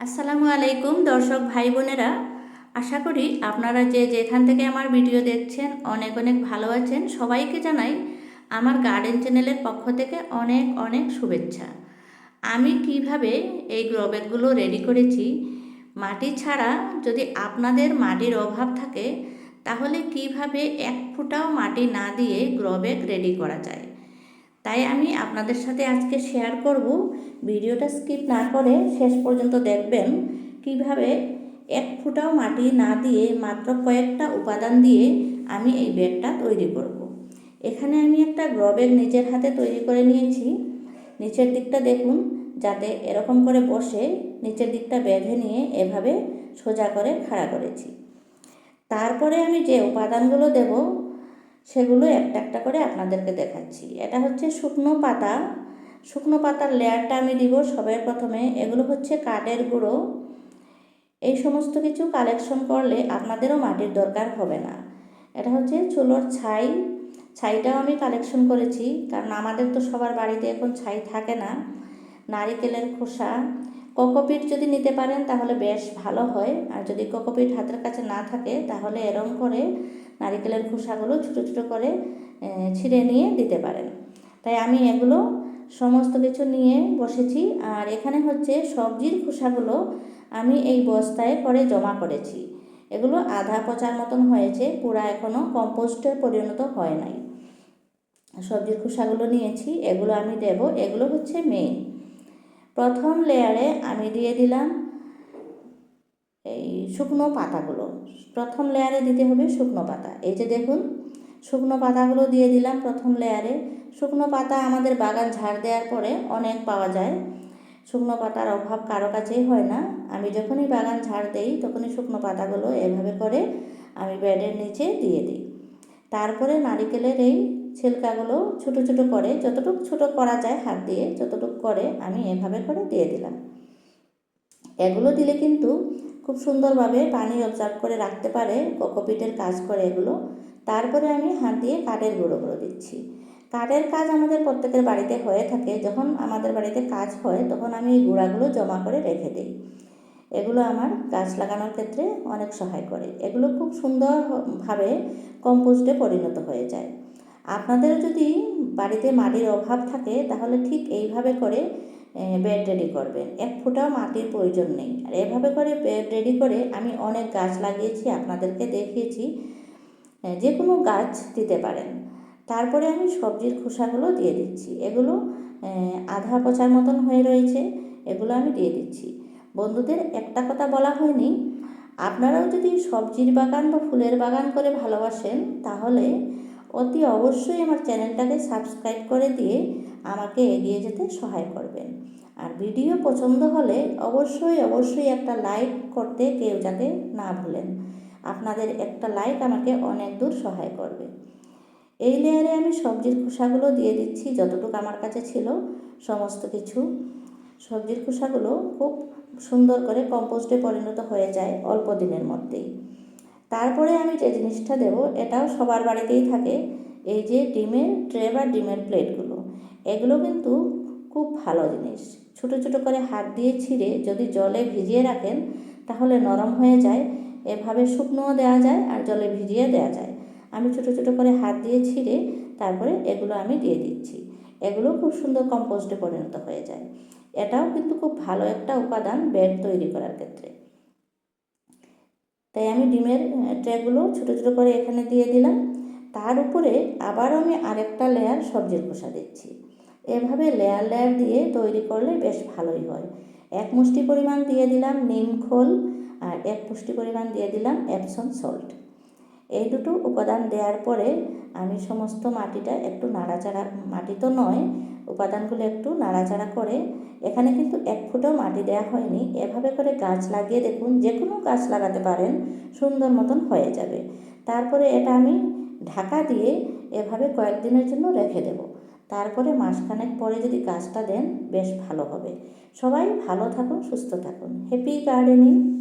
আসসালামু আলাইকুম, দর্শক ভাই বোনেরা। আশা করি আপনারা যে যেখান থেকে আমার ভিডিও দেখছেন, অনেক অনেক ভালো আছেন। সবাইকে জানাই আমার গার্ডেন চ্যানেলের পক্ষ থেকে অনেক অনেক শুভেচ্ছা। আমি কীভাবে এই গ্রোব্যাগগুলো রেডি করেছি, মাটি ছাড়া যদি আপনাদের মাটির অভাব থাকে, তাহলে কীভাবে এক ফুটাও মাটি না দিয়ে গ্রোব্যাগ রেডি করা যায়? তাই আমি আপনাদের সাথে আজকে শেয়ার করব। ভিডিওটা স্কিপ না করে শেষ পর্যন্ত দেখবেন। কীভাবে এক ফুটাও মাটি না দিয়ে মাত্র কয়েকটা উপাদান দিয়ে আমি এই ব্যাগটা তৈরি করব। এখানে আমি একটা গ্র ব্যাগ নিজের হাতে তৈরি করে নিয়েছি। নিচের দিকটা দেখুন, যাতে এরকম করে বসে নিচের দিকটা বেঁধে নিয়ে এভাবে সোজা করে খাড়া করেছি। তারপরে আমি যে উপাদানগুলো দেব সেগুলো একটা একটা করে আপনাদেরকে দেখাচ্ছি। এটা হচ্ছে শুকনো পাতা। শুকনো পাতার লেয়ারটা আমি দিব সবার প্রথমে। এগুলো হচ্ছে কাঠের গুঁড়ো। এই সমস্ত কিছু কালেকশন করলে আপনাদেরও মাটির দরকার হবে না। এটা হচ্ছে চুলোর ছাই। ছাইটাও আমি কালেকশন করেছি। কারণ আমাদের তো সবার বাড়িতে এখন ছাই থাকে না। নারিকেলের খোসা কোকোপিট যদি নিতে পারেন, তাহলে বেশ ভালো হয়। আর যদি কোকোপিট হাতের কাছে না থাকে, তাহলে এরম করে নারিকেলের খোসাগুলো ছোটো ছোটো করে ছিঁড়ে নিয়ে দিতে পারেন। তাই আমি এগুলো সমস্ত কিছু নিয়ে বসেছি। আর এখানে হচ্ছে সবজির খোসাগুলো আমি এই বস্তায় করে জমা করেছি। এগুলো আধা পচার মতন হয়েছে, পুরা এখনও কম্পোস্টে পরিণত হয় নাই। সবজির খোসাগুলো নিয়েছি, এগুলো আমি দেব। এগুলো হচ্ছে মেন প্রথম লেয়ারে আমি দিয়ে দিলাম এই শুকনো পাতাগুলো। প্রথম লেয়ারে দিতে হবে শুকনো পাতা। এই যে দেখুন, শুকনো পাতাগুলো দিয়ে দিলাম প্রথম লেয়ারে। শুকনো পাতা আমাদের বাগান ঝাড় দেওয়ার পরে অনেক পাওয়া যায়। শুকনো পাতার অভাব কারও কাছেই হয় না। আমি যখনই বাগান ঝাড় দেই, তখনই শুকনো পাতাগুলো এভাবে করে আমি বেডের নিচে দিয়ে দিই। তারপরে নারিকেলের এই ছিলকাগুলো ছোটো ছোটো করে, যতটুকু ছোটো করা যায় হাত দিয়ে, যতটুকু করে আমি এভাবে করে দিয়ে দিলাম। এগুলো দিলে কিন্তু খুব সুন্দরভাবে পানি অবজার্ভ করে রাখতে পারে, কোকোপিটের কাজ করে এগুলো। তারপরে আমি হাত দিয়ে কাঠের গুঁড়ো গুঁড়ো দিচ্ছি। কাঠের কাজ আমাদের প্রত্যেকের বাড়িতে হয়ে থাকে। যখন আমাদের বাড়িতে কাজ হয়, তখন আমি এই গুঁড়াগুলো জমা করে রেখে দিই। এগুলো আমার গাছ লাগানোর ক্ষেত্রে অনেক সহায় করে। এগুলো খুব সুন্দরভাবে কম্পোস্টে পরিণত হয়ে যায়। আপনাদের যদি বাড়িতে মাটির অভাব থাকে, তাহলে ঠিক এইভাবে করে বেড রেডি করবেন। এক ফুটাও মাটির প্রয়োজন নেই। আর এভাবে করে বেড রেডি করে আমি অনেক গাছ লাগিয়েছি, আপনাদেরকে দেখিয়েছি। যে কোনো গাছ দিতে পারেন। তারপরে আমি সবজির খোসাগুলো দিয়ে দিচ্ছি। এগুলো আধা পচার মতন হয়ে রয়েছে, এগুলো আমি দিয়ে দিচ্ছি। বন্ধুদের একটা কথা বলা হয়নি, আপনারাও যদি সবজির বাগান বা ফুলের বাগান করে ভালোবাসেন, তাহলে অতি অবশ্যই আমার চ্যানেলটাকে সাবস্ক্রাইব করে দিয়ে আমাকে এগিয়ে যেতে সহায় করবেন। আর ভিডিও পছন্দ হলে অবশ্যই অবশ্যই একটা লাইক করতে কেউ যাতে না ভুলেন। আপনাদের একটা লাইক আমাকে অনেক দূর সহায় করবে। এই লেয়ারে আমি সবজির খোসাগুলো দিয়ে দিচ্ছি, যতটুকু আমার কাছে ছিল, সমস্ত কিছু। সবজির খোসাগুলো খুব সুন্দর করে কম্পোস্টে পরিণত হয়ে যায় অল্প দিনের মধ্যেই। তারপরে আমি যে জিনিসটা দেব, এটাও সবার বাড়িতেই থাকে, এই যে ডিমের ট্রে বা ডিমের প্লেটগুলো। এগুলো কিন্তু খুব ভালো জিনিস। ছোট ছোট করে হাত দিয়ে ছিঁড়ে যদি জলে ভিজিয়ে রাখেন, তাহলে নরম হয়ে যায়, এভাবে শুকনোও দেওয়া যায় আর জলে ভিজিয়ে দেওয়া যায়। আমি ছোট ছোট করে হাত দিয়ে ছিঁড়ে তারপরে এগুলো আমি দিয়ে দিচ্ছি। এগুলো খুব সুন্দর কম্পোস্টে পরিণত হয়ে যায়। এটাও কিন্তু খুব ভালো একটা উপাদান বেড তৈরি করার ক্ষেত্রে। তাই আমি ডিমের ট্রেগুলো ছোটো ছোটো করে এখানে দিয়ে দিলাম। তার উপরে আবার আমি আরেকটা লেয়ার সবজির খোসা দিচ্ছি। এভাবে লেয়ার লেয়ার দিয়ে তৈরি করলে বেশ ভালোই হয়। এক মুষ্টি পরিমাণ দিয়ে দিলাম নিম খোল আর এক মুষ্টি পরিমাণ দিয়ে দিলাম অ্যাপসন সল্ট এই দুটো উপাদান দেওয়ার পরে আমি সমস্ত মাটিটা একটু নাড়াচাড়া, মাটি তো নয়, উপাদানগুলো একটু নাড়াচাড়া করে এখানে কিন্তু এক ফুটও মাটি দেওয়া হয়নি। এভাবে করে গাছ লাগিয়ে দেখুন, যে কোনো গাছ লাগাতে পারেন, সুন্দর মতন হয়ে যাবে। তারপরে এটা আমি ঢাকা দিয়ে এভাবে কয়েকদিনের জন্য রেখে দেব। তারপরে মাসখানেক পরে যদি গাছটা দেন, বেশ ভালো হবে। সবাই ভালো থাকুন, সুস্থ থাকুন। Happy gardening!